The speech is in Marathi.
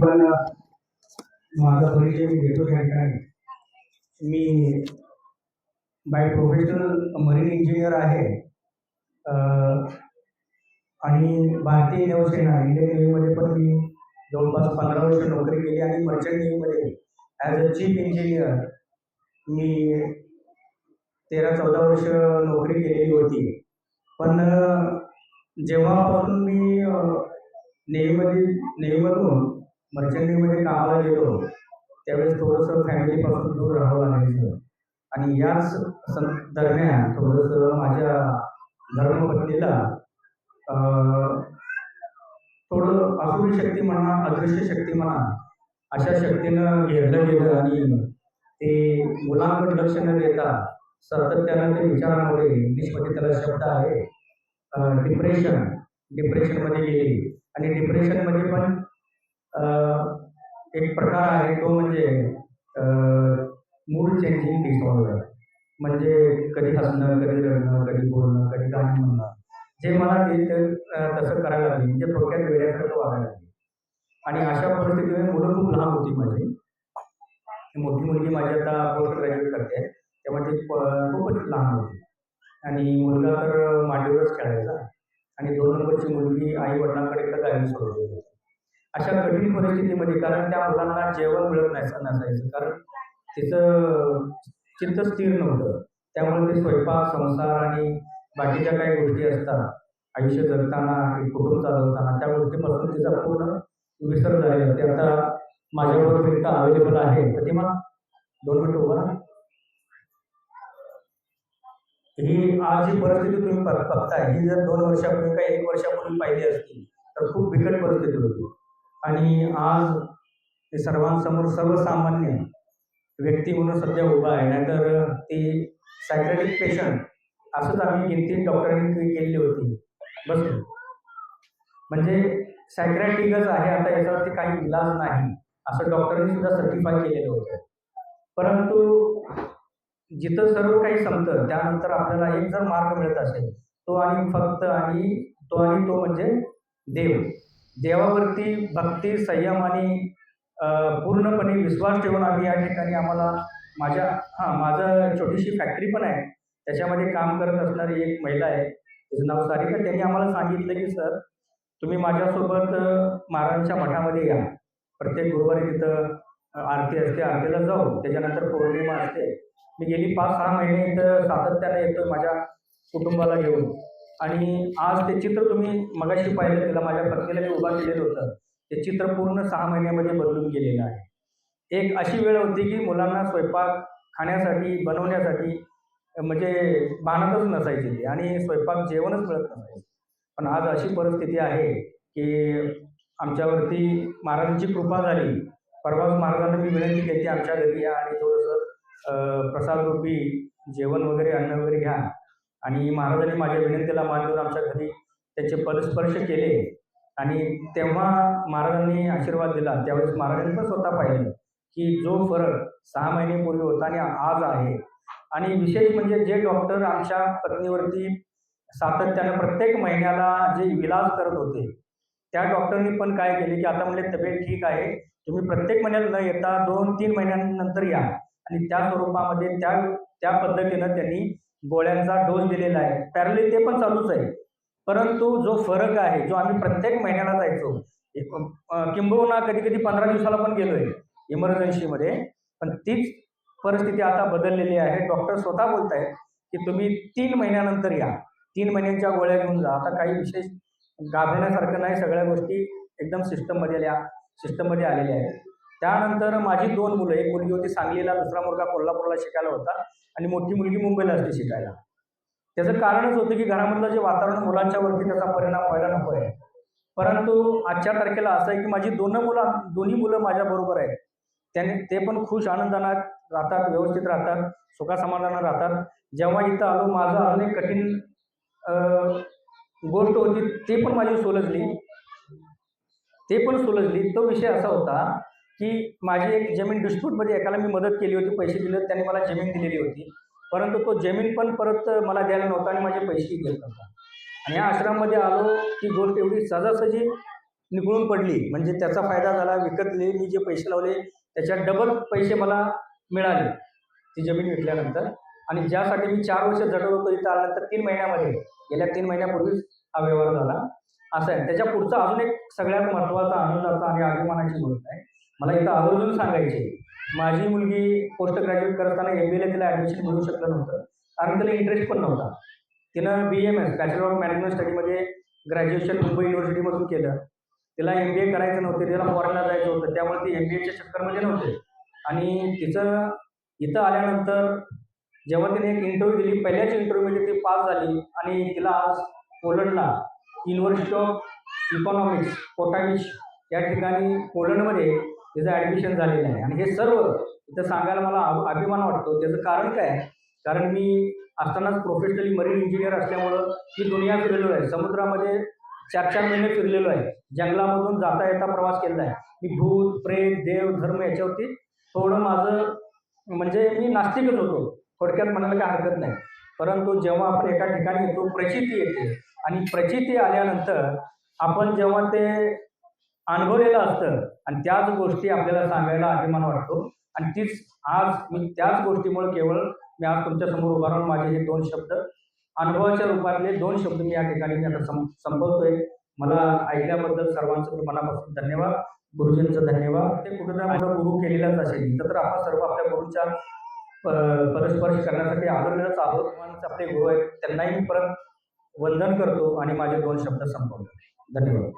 पण माझा परिचय मी घेतो त्या ठिकाणी मी बाय प्रोफेशनल मरीन इंजिनियर आहे. आणि भारतीय नौसेना इंडियन नेव्हीमध्ये पण मी जवळपास पंधरा वर्ष नोकरी केली आणि मर्चंट नेव्हीमध्ये ॲज अ चीफ इंजिनियर मी तेरा चौदा वर्ष नोकरी केलेली होती. पण जेव्हापासून मी नेव्हीमध्ये नेव्हीमधून मर्चंट कामाला गेलो त्यावेळेस थोडंसं फॅमिलीपासून दूर राहावं लागायचं. आणि याच दरम्यान थोडंसं माझ्या धर्मपत्नीला थोडं असुरी शक्ती म्हणा अदृश्य शक्ती म्हणा अशा शक्तीनं घेरलं गेलं आणि ते मुलांकडे लक्ष न देता सातत्यानं ते विचारांमुळे इंग्लिशमध्ये त्याला शब्द आहे डिप्रेशन. डिप्रेशनमध्ये गेली. आणि डिप्रेशनमध्ये पण एक प्रकार आहे तो म्हणजे मूड चेंजिंग डिसऑर्डर म्हणजे कधी हसणं कधी रडणं कधी बोलणं कधी गाणी म्हणणं. जे मला ते तसं करायला लागले. म्हणजे थोडक्यात वेड्यासारखं वागायला लागले. आणि अशा परिस्थितीमुळे मुलं खूप लहान होती माझी. मोठी मुलगी माझी आता पोस्ट ग्रॅज्युएट करते. तेव्हा ती खूपच लहान होती. आणि मुलगा तर मांडीवरच खेळायचा. आणि दोन नंबरची मुलगी आई वडिलांकडे इकडे गावी सोडली होती स्थितीमध्ये कारण त्या मुलांना जेवण मिळत नाही नसायचं. कारण तिचं चित्त स्थिर नव्हतं. त्यामुळे ते स्वयंपाक संसार आणि बाकीच्या काही गोष्टी असतात आयुष्य जगताना कुटुंब चालवताना त्या गोष्टीपासून तिचा पूर्ण विसर झालेला ते आता माझ्याबरोबर इथं अवेलेबल आहे. ते मला दोन मिनिट उभा ही आज जी परिस्थिती तुम्ही बघताय ही जर दोन वर्षापूर्वी काही एक वर्षापूर्वी पाहिली असती तर खूप बिकट परिस्थिती होती. आणि आज ते सर्वांसमोर सर्वसामान्य व्यक्ती म्हणून सध्या उभा आहे. नाहीतर ते सायक्रॅटिक पेशंट असंच आम्ही किंमतीत डॉक्टरांनी केलेली होती. बस. म्हणजे सायक्रॅटिकच आहे आता याच्यावरती काही इलाज नाही असं डॉक्टरांनी सुद्धा सर्टिफाय केलेलं होतं. परंतु जिथं सर्व काही संपतं त्यानंतर आपल्याला एक जर मार्ग मिळत असेल तो आणि फक्त आणि तो आणि तो म्हणजे देव. देवावरती भक्ती संयम आणि पूर्णपणे विश्वास ठेवून आम्ही या ठिकाणी आम्हाला माझ्या हां माझं छोटीशी फॅक्टरी पण आहे. त्याच्यामध्ये काम करत असणारी एक महिला आहे. तिचं नाव सारिका. त्यांनी आम्हाला सांगितलं की सर तुम्ही माझ्यासोबत महाराजांच्या मठामध्ये या. प्रत्येक गुरुवारी तिथं आरती असते. आरतीला जाऊ. त्याच्यानंतर पौर्णिमा असते. मी गेली पाच सहा महिने इथं सातत्याने येतो माझ्या कुटुंबाला घेऊन. आणि आज ते चित्र तुम्ही मगाशी पाहिलं तिला माझ्या पत्नीला मी उभा केलेलं होतं. ते चित्र पूर्ण सहा महिन्यामध्ये बदलून गेलेलं आहे. एक अशी वेळ होती की मुलांना स्वयंपाक खाण्यासाठी बनवण्यासाठी म्हणजे बांधतच नसायची ती आणि स्वयंपाक जेवणच मिळत नसायचं. पण आज अशी परिस्थिती आहे की आमच्यावरती महाराजांची कृपा झाली. परवाच महाराजांना मी विनंती केली की आमच्या घरी या आणि थोडंसं प्रसादरूपी जेवण वगैरे अन्न वगैरे घ्या. आणि महाराजांनी माझ्या विनंतीला मान देऊन आमच्या घरी त्याचे पदस्पर्श केले. आणि तेव्हा महाराजांनी आशीर्वाद दिला. त्यावेळेस महाराजांनी पण स्वतः पाहिले की जो फरक सहा महिनेपूर्वी होता आणि आज आहे. आणि विशेष म्हणजे जे डॉक्टर आमच्या पत्नीवरती सातत्यानं प्रत्येक महिन्याला जे इलाज करत होते त्या डॉक्टरनी पण काय केले की आता म्हणजे तब्येत ठीक आहे. तुम्ही प्रत्येक महिन्याला न येता दोन तीन महिन्यानंतर या. आणि त्या स्वरूपामध्ये त्या त्या पद्धतीनं त्यांनी गोळ्यांचा डोस दिलेला आहे. पॅरली ते पण चालूच आहे. परंतु जो फरक आहे जो आम्ही प्रत्येक महिन्याला जायचो एक, किंबहुना कधी कधी पंधरा दिवसाला पण गेलोय इमर्जन्सीमध्ये पण तीच परिस्थिती आता बदललेली आहे. डॉक्टर स्वतः बोलत आहेत की तुम्ही तीन महिन्यानंतर या. तीन महिन्यांच्या गोळ्या घेऊन जा. आता काही विशेष घाबरण्यासारखं नाही. सगळ्या गोष्टी एकदम सिस्टममध्ये आल्या सिस्टममध्ये आलेल्या आहेत. त्यानंतर माझी दोन मुलं एक मुलगी होती सांगलीला दुसरा मुलगा कोल्हापूरला शिकायला होता आणि मोठी मुलगी मुंबईला असते शिकायला. त्याचं कारणच होतं की घरामधलं जे वातावरण मुलांच्यावरती त्याचा परिणाम व्हायला नको आहे. परंतु आजच्या तारखेला असं आहे की माझी दोन मुलं दोन्ही मुलं माझ्याबरोबर आहेत. त्याने ते पण खुश आनंदानं राहतात व्यवस्थित राहतात सुखासमाधानानं राहतात. जेव्हा इथं आलो माझं अजून एक कठीण गोष्ट होती ते पण माझी सुलझली ते पण सुलझली तो विषय असा होता की माझी एक जमीन डिस्प्यूटमध्ये एकाला मी मदत केली होती पैसे दिले होते, त्याने मला जमीन दिलेली होती. परंतु तो जमीन पण परत मला द्यायला नव्हता आणि माझे पैसेही घेत नव्हता. आणि या आश्रममध्ये आलो ती गोष्ट एवढी सहजासहजी निघून पडली. म्हणजे त्याचा फायदा झाला विकतले मी जे पैसे लावले त्याच्यात डबल पैसे मला मिळाले ती जमीन विकल्यानंतर. आणि ज्यासाठी मी चार वर्ष झटत होतो इथं आल्यानंतर तीन महिन्यामध्ये गेल्या तीन महिन्यापूर्वीच हा व्यवहार झाला. असं आहे. त्याच्या पुढचा अजून एक सगळ्यात महत्त्वाचा आनंदाचा आणि अभिमानाची गोष्ट आहे. मला इथं आवर्जून सांगायची माझी मुलगी पोस्ट ग्रॅज्युएट करताना एम बी एला तिला ॲडमिशन मिळू शकलं नव्हतं कारण तिला इंटरेस्ट पण नव्हता. तिनं B M S bachelor of management स्टडीमध्ये ग्रॅज्युएशन मुंबई युनिव्हर्सिटीमधून केलं. तिला एम बी ए करायचं नव्हते तिला फॉरेनला जायचं होतं त्यामुळे ती एम बी एच्या चक्करमध्ये नव्हते. आणि तिचं इथं आल्यानंतर जेव्हा तिने एक इंटरव्ह्यू दिली पहिल्याच इंटरव्ह्यूमध्ये ती पास झाली आणि तिला आज पोलंडला युनिव्हर्सिटी ऑफ इकॉनॉमिक्स कोटाविच या ठिकाणी पोलंडमध्ये तिचं ॲडमिशन झालेलं आहे. आणि हे सर्व इथं सांगायला मला अभिमान वाटतो. त्याचं कारण काय? कारण मी असतानाच प्रोफेशनली मरीन इंजिनियर असल्यामुळं ही दुनिया फिरलेलो आहे. समुद्रामध्ये चार चार महिने फिरलेलो आहे. जंगलामधून जाता येता प्रवास केलेला आहे. मी भूत प्रेम देव धर्म याच्यावरती थोडं माझं म्हणजे मी नास्तिकच होतो. थोडक्यात म्हणायला काय हरकत नाही. परंतु जेव्हा आपण एका ठिकाणी येतो प्रचिती येते. आणि प्रचिती आल्यानंतर आपण जेव्हा ते अनुभवलेलं असतं. आणि त्याच गोष्टी आपल्याला सांगायला अभिमान वाटतो. आणि तीच आज मी त्याच गोष्टीमुळे केवळ मी आज तुमच्यासमोर उभा राहून माझे हे दोन शब्द अनुभवाच्या रूपातले दोन शब्द मी या ठिकाणी मी आता सं संपवतोय. मला ऐकल्याबद्दल सर्वांचं मनापासून धन्यवाद. गुरुजींचं धन्यवाद. ते कुठं आपला गुरु केलेलाच असेल. तर आपण सर्व आपल्या गुरुच्या प- करण्यासाठी आदरलेलाच आहोत. आपले गुरु आहेत. त्यांनाही परत वंदन करतो आणि माझे दोन शब्द संपवतो. धन्यवाद.